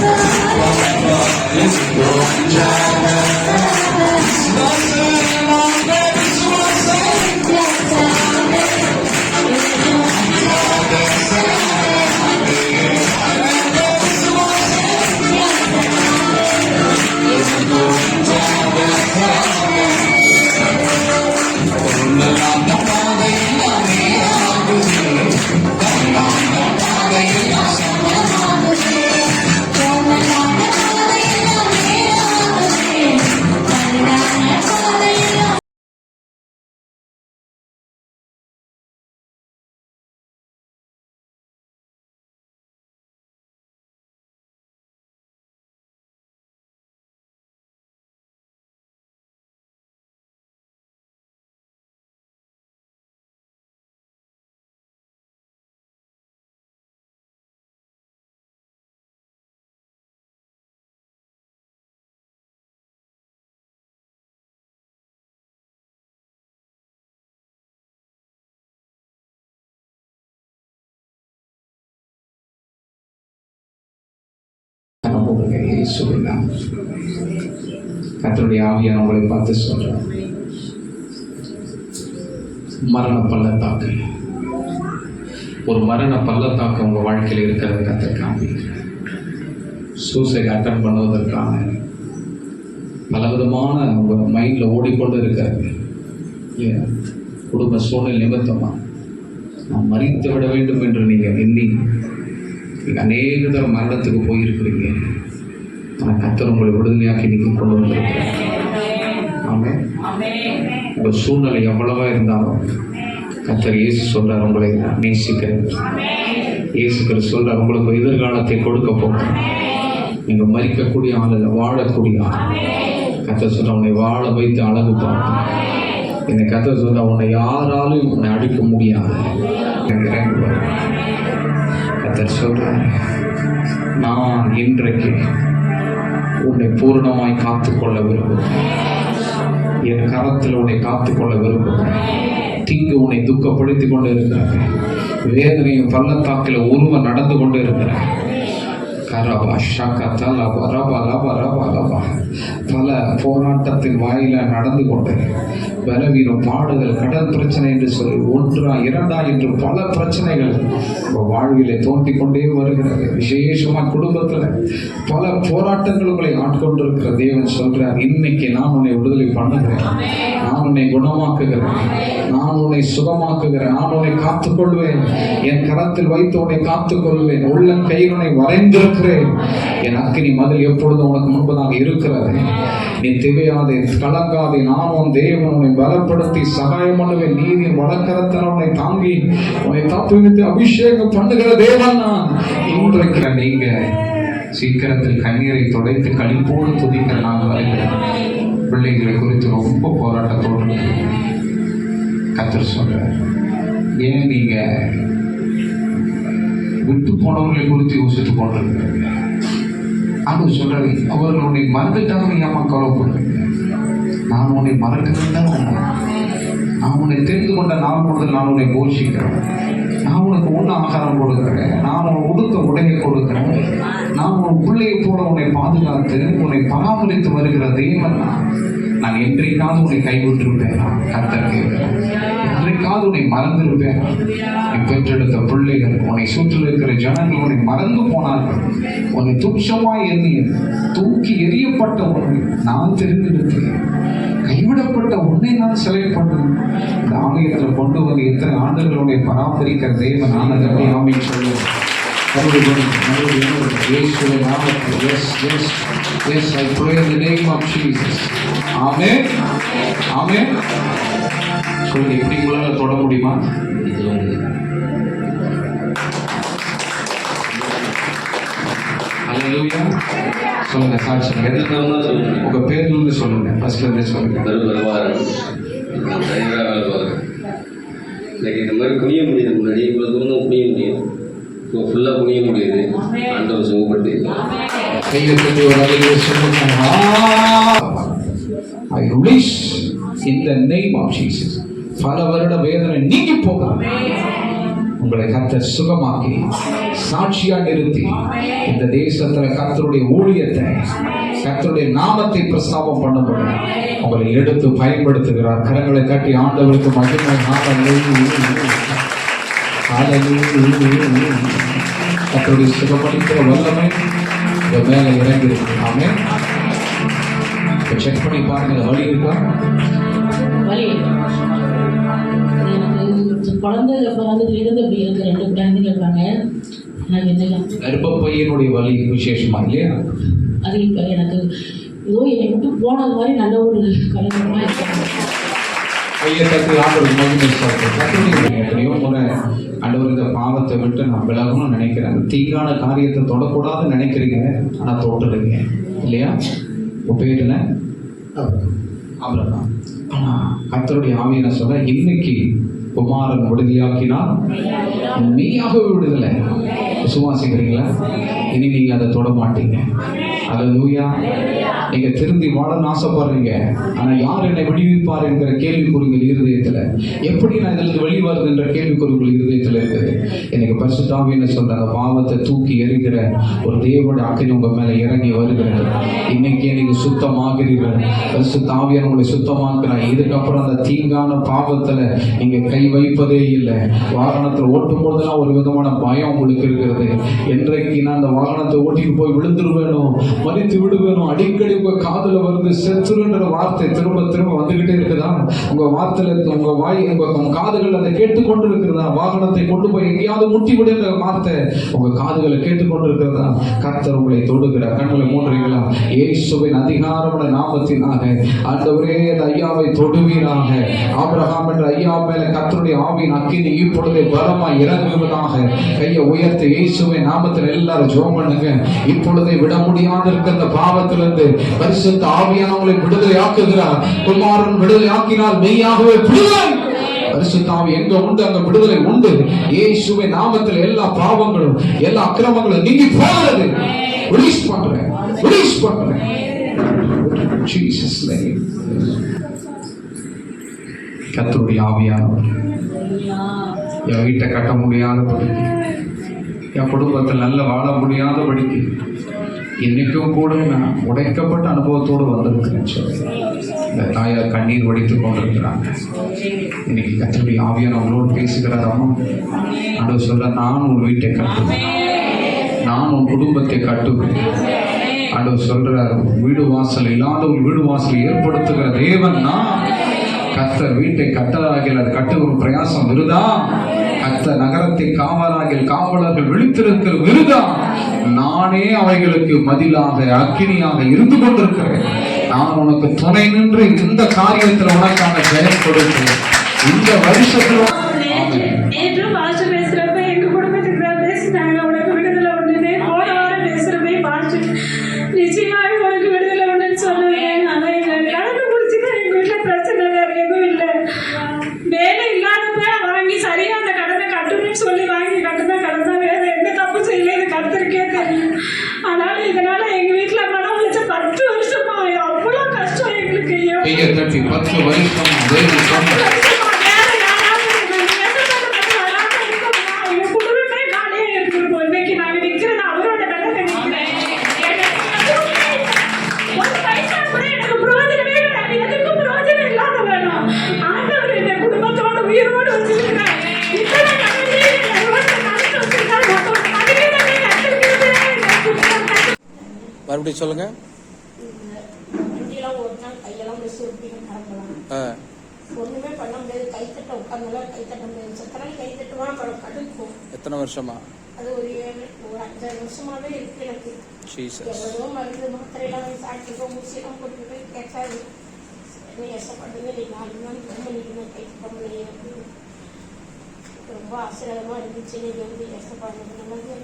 Yeah. அனுபவங்க இயேசுவின் நாமத்தில். ஆவியான உங்களை பார்த்து சொல்றேன் மரண பள்ளத்தாக்கு ஒரு மரண பள்ளத்தாக்கு உங்க வாழ்க்கையில் இருக்கிறத கத்த காண்பிக்கிறேன் சூசைட் அட்டன் பண்ணுவதற்கான பலவிதமான உங்க மைண்ட்ல ஓடிக்கொண்டு இருக்கிறது. இல்லையா குடும்ப சூழ்நிலை நிமித்தமா. நான் மறித்து விட வேண்டும் என்று நீங்க எண்ணி நீங்கள் அநேக தரம் மரணத்துக்கு போயிருக்கிறீங்க. ஆனால் கத்தர் உங்களை விடுதலையாக்கி நீங்க கொண்டு வந்திருக்கிறேன் ஆமே உங்கள் சூழ்நிலை எவ்வளவா இருந்தாலும் கத்தர் இயேசு சொல்கிறார் உங்களை நான் நேசிக்கிறேன். இயேசு கிறிஸ்து சொல்றார் உங்களுக்கு எதிர்காலத்தை கொடுக்க போகிறேன். நீங்கள் மறிக்கக்கூடிய ஆள் இல்லை வாழக்கூடிய ஆள் கத்தர் சொல்ல உன்னை வாழ வைத்து அழகு பார்ப்பேன் என்னை கத்தர் சொல்ற உன்னை யாராலும் உன்னை அடிக்க முடியாது. எனக்கு இறங்கி வரும். கத்தர் நான் இன்றைக்கு உன்னை பூரணமாய் காத்துக்கொள்ள விரும்புகிறேன். என் கரத்தில் உன்னை காத்துக்கொள்ள விரும்புகிறேன். தீங்கு உன்னை துக்கப்படுத்தி கொண்டு இருக்கிறாங்க வேதனையும் பள்ளத்தாக்கில் உருவ நடந்து கொண்டு இருக்கிறார் கரபா ஷாக்கா தலபா ரபா லபா ரபா லபா. பல போராட்டத்தின் வாயில நடந்து கொண்டு பலவீனம் பாடுதல் கடல் பிரச்சனை என்று சொல்லி ஒன்றா இரண்டா என்று பல பிரச்சனைகள் உங்க வாழ்விலே தோன்றிக் கொண்டே வருகிறது. விசேஷமா குடும்பத்துல பல போராட்டங்கள் உங்களை ஆட்கொண்டிருக்கிற தேவன் சொல்றார் இன்னைக்கு நான் உன்னை விடுதலை பண்ணுகிறேன். நான் உன்னை குணமாக்குகிறேன். நான் உன்னை சுகமாக்குகிறேன். நான் உன்னை காத்துக்கொள்வேன். என் கரத்தில் வைத்து உன்னை காத்துக்கொள்வேன். உள்ள கைவனை வரைந்திருக்கிறேன். என் அக்கினி மதில் எப்பொழுதும் உனக்கு முன்பதாக இருக்கிறது. நீ திவையாதே கலங்காதே. நான் உன் தேவன் உன்னை பலப்படுத்தி சகாயம் பண்ணுவேன். நீதி வழக்கரத்தில் உன்னை தாங்கி உன்னை தப்புவித்து அபிஷேகம் பண்ணுகிற தேவன் நான். இன்றைக்கு நீங்க சீக்கிரத்தில் கண்ணீரை துடைத்து கழிப்போடு துதிக்கிற நான் வருகிறேன். பிள்ளைகளை குறித்து ரொம்ப போராட்டத்தோடு இருக்கிறீங்க. கத்தர் ஏன் நீங்க விட்டு போனவர்களை குறித்து யோசித்து கொண்டிருக்கிறீங்க? அது சொல்றாரு அவர்கள் உன்னை மறந்துட்டாங்க நீ அம்மா கவலைப்படுறீங்க நான் உன்னை மறக்கிறேன் தான் நான் உன்னை தெரிந்து கொண்ட நாள் முதல் நான் உன்னை போஷிக்கிறேன். நான் உனக்கு உண்ண ஆகாரம் கொடுக்குறேன். நான் உன் உடுக்க உடையை கொடுக்குறேன். நான் உன் பிள்ளையை போல உன்னை பாதுகாத்து உன்னை பராமரித்து வருகிற தெய்வம் நான். என்றைக்காவது உன்னை கைவிட்டிருப்பேன் கத்தர் கேட்கிறேன். என்றைக்காவது உன்னை மறந்திருப்பேன். நீ பெற்றெடுத்த பிள்ளைகள் உன்னை சுற்றில் இருக்கிற ஜனங்கள் உன்னை மறந்து போனார்கள் உன்னை துச்சமாய் எண்ணிய தூக்கி எறியப்பட்ட உன்னை நான் தெரிந்தெடுத்தேன் கைவிடப்பட்ட உன்னை நான் செலக்ட் பண்ணேன். இந்த ஆலயத்தில் கொண்டு வந்து எத்தனை ஆண்டுகளுடைய பராமரிக்கிற தேவன் நான் அதை சொல்லுவேன். Yes yes yes I pray in the name of Jesus amen amen சொல்லுங்க எப்படி உங்களால தொட முடியுமா அல்லேலூயா சொல்லுங்க சாட்சி உங்க பேர்ல இருந்து சொல்லுங்க ஃபர்ஸ்ட்ல இருந்தே சொல்லுங்க எனக்கு இந்த மாதிரி குனிய முடியுது முன்னாடி இவ்வளோ தூரம் குனிய முடியும் இப்போ ஃபுல்லாக குனிய முடியுது. ஆண்டவர் சுகப்பட்டு I release in the name of Jesus பல வருட வேதனை நீங்கி போக உங்களை கத்தர் சுகமாக்கி சாட்சியா நிறுத்தி இந்த தேசத்துல கத்தருடைய ஊழியத்தை கத்தருடைய நாமத்தை பிரஸ்தாபம் பண்ணும்போது உங்களை எடுத்து பயன்படுத்துகிறார். கரங்களை கட்டி ஆண்டவருக்கு மகிமை கத்தருடைய சுகப்படுத்துகிற வல்லமை இந்த மேல இறங்கி ஆமே செக் பண்ணி பாருங்க வழி இருக்கா? வலி குழந்தை பிறந்ததுலேருந்து இப்படி இருக்கு ரெண்டு குழந்தைங்க இருக்காங்க. எனக்கு என்ன கர்ப்பப்பையினுடைய வலி விசேஷமா இல்லையா? அது இப்போ எனக்கு ஏதோ என்னை விட்டு போனது மாதிரி நல்ல ஒரு கலகமாக இருக்காங்க கையை தட்டி ஆண்டவர் இந்த பாவத்தை விட்டு நான் விலகணும்னு நினைக்கிறேன். தீங்கான காரியத்தை தொடக்கூடாதுன்னு நினைக்கிறீங்க. ஆனா தொட்டுடுங்க இல்லையா? உன் பேர் என்ன? அவ்வளோதான் ஆனா கத்தருடைய ஆவியனை சொல்ல இன்னைக்கு குமாரன் விடுதலையாக்கினால் மெய்யாகவே விடுதலை. விசுவாசிக்கிறீங்களா இனி நீங்க அதை தொட மாட்டீங்க. அது லூயா நீங்க திருந்தி வாழன்னு ஆசைப்படுறீங்க. ஆனா யார் என்னை விடுவிப்பார் என்கிற கேள்விக்குறிகள் இருதயத்துல? எப்படி நான் இதுல இருந்து வெளியே வருது கேள்விக்குறிகள் இருதயத்துல இருக்குது? எனக்கு பரிசுத்தாவின்னு சொல்ற அந்த பாவத்தை தூக்கி எறிகிற ஒரு தேவோட அக்கறை உங்க மேல இறங்கி வருகிறது. இன்னைக்கே நீங்க சுத்தமாகிறீர்கள். பரிசுத்தாவியன் உங்களை சுத்தமாக்குறேன் இதுக்கப்புறம் அந்த தீங்கான பாவத்துல நீங்க கை வைப்பதே இல்லை. வாகனத்துல ஓட்டும் போதெல்லாம் ஒரு விதமான பயம் உங்களுக்கு இருக்கிறது. என்றைக்கு நான் அந்த வாகனத்தை ஓட்டிட்டு போய் விழுந்துருவேணும் மறித்து விடுவேணும் அடிக்கடி உங்க காதுல வருது செத்துருன்ற வார்த்தை திரும்ப திரும்ப வந்துகிட்டே இருக்குதா? உங்க வார்த்தையில இருக்க உங்க வாய் உங்க காதுகள் அதை கேட்டுக்கொண்டு இருக்கிறதா வாகனத்தை கொண்டு போய் எங்கேயாவது முட்டி விடுங்கிற வார்த்தை உங்க காதுகளை கேட்டுக்கொண்டு இருக்கிறதா கர்த்தர் உங்களை தொடுகிறார். கண்களை மூன்றீங்களா இயேசுவின் அதிகாரமுள்ள நாமத்தினாக. ஆண்டவரே அந்த ஐயாவை தொடுவீராக. ஆபிரகாம் என்ற ஐயா மேல கர்த்தருடைய ஆவியின் அக்கினி இப்பொழுதே பலமா இறங்குவதாக. கையை உயர்த்தி இயேசுவின் நாமத்தில் எல்லாரும் ஜோம் பண்ணுங்க. இப்பொழுதே விட முடியாத இருக்கிற பாவத்திலிருந்து பரிசுத்த ஆவியானவங்களை விடுதலை ஆக்குகிறார் குமாரன் விடுதலை ஆக்கினால் மெய்யாகவே விடுதலை. பரிசுத்தாவி எங்க உண்டு? அங்க விடுதலை உண்டு. இயேசுவை நாமத்தில் எல்லா பாவங்களும் எல்லா அக்கிரமங்களும் நீங்கி போகிறது. ரிலீஸ் பண்றேன். ரிலீஸ் பண்றேன். Jesus name. கர்த்தருடைய ஆவியானவர். என் வீட்டை கட்ட முடியாதபடிக்கு என் குடும்பத்தில் நல்ல வாழ முடியாதபடிக்கு இன்னைக்கும் கூட நான் உடைக்கப்பட்ட அனுபவத்தோடு வந்திருக்கிறேன் சொல்லி. இந்த தாயார் கண்ணீர் உடைத்து கொண்டிருக்கிறாங்க. இன்னைக்கு கத்தருடைய ஆவியான அவங்களோடு பேசுகிறார் அம்மா சொல்ல நான் உன் வீட்டை கட்டுவேன். நான் உன் குடும்பத்தை கட்டுவேன். ஆண்டவர் சொல்றார் வீடு வாசல் இல்லாத ஒரு வீடு வாசல் ஏற்படுத்துகிற தேவன் நான். கத்தர் வீட்டை கட்டலாகில் அது ஒரு பிரயாசம் விருதா? கத்த நகரத்தை காவலாகில் காவலர்கள் விழித்திருக்கிற விருதா? நானே அவைகளுக்கு மதிலாக அக்கினியாக இருந்து கொண்டிருக்கிறேன். நான் உனக்கு துணை நின்று இந்த காரியத்தில் உனக்கான ஜெயம் கொடுக்கிறேன். இந்த வருஷத்தில் கையை தட்டி பத்து வருஷம் தேவன் சொன்ன மறுபடியும் சொல்லுங்க. ஒண்ணுமே பண்ண முடியாது. கை தட்ட உட்காந்தாலும் கை தட்ட முடியாது. சத்தனால கை தட்டுவான் அப்புறம் கடுக்கும். எத்தனை வருஷமா? அது ஒரு ஏழு ஒரு அஞ்சாறு வருஷமாவே இருக்கு எனக்கு. எவ்வளவோ மருந்து மாத்திரை எல்லாம் ஊசியெல்லாம் போட்டு போய் கேட்காது என்ன கஷ்டப்படுங்க நீ நாலு நாள் ரொம்ப நிற்கணும் கை தட்ட முடியும் அப்படின்னு. ரொம்ப ஆசீர்வாதமா இருந்துச்சு. நீங்க வந்து கஷ்டப்படுறது நல்லது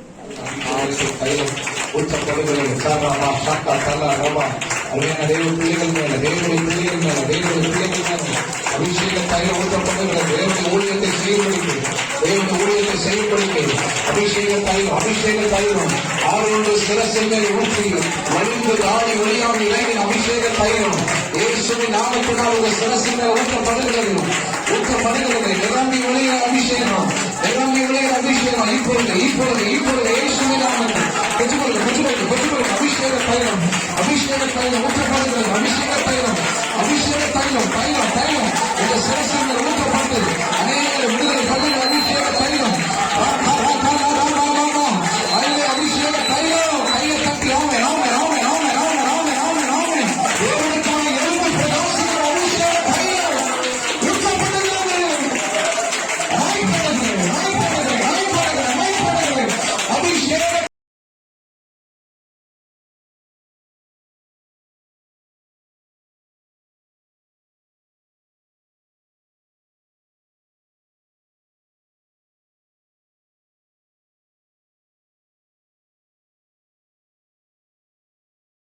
அருமையான தேவ பிள்ளைகள் மேல தேவனுடைய பிள்ளைகள் மேல தேவனுடைய பிள்ளைகள் மேல அபிஷேக தைலம் ஊற்றப்படுகிற தேவனுடைய ஊழியத்தை செய்வதற்கு தேவனுடைய ஊழியத்தை செயல்படுத்தி அபிஷேக ஆரோடு மேல் ஊற்றி மனித தாடி ஒளியாமல் இளைஞன் அபிஷேக இயேசுவின் நாமத்தினால் உங்கள் சிரசின் ஊற்றப்படுகிறது ஊற்றப்படுகிறது நிரம்பி ஒளிய அபிஷேகம் நிரம்பி ஒளிய அபிஷேகம். இப்பொழுது இப்பொழுது இப்பொழுது இயேசுவின் நாமத்தில் பெற்றுக்கொள்ள பெற்றுக்கொள்ள பெற்றுக்கொள்ள அபிஷேக தைலம் அபிஷேக தைலம் ஊற்றப்படுகிறது அபிஷேக தைலம் அபிஷேக தைலம் தைலம்.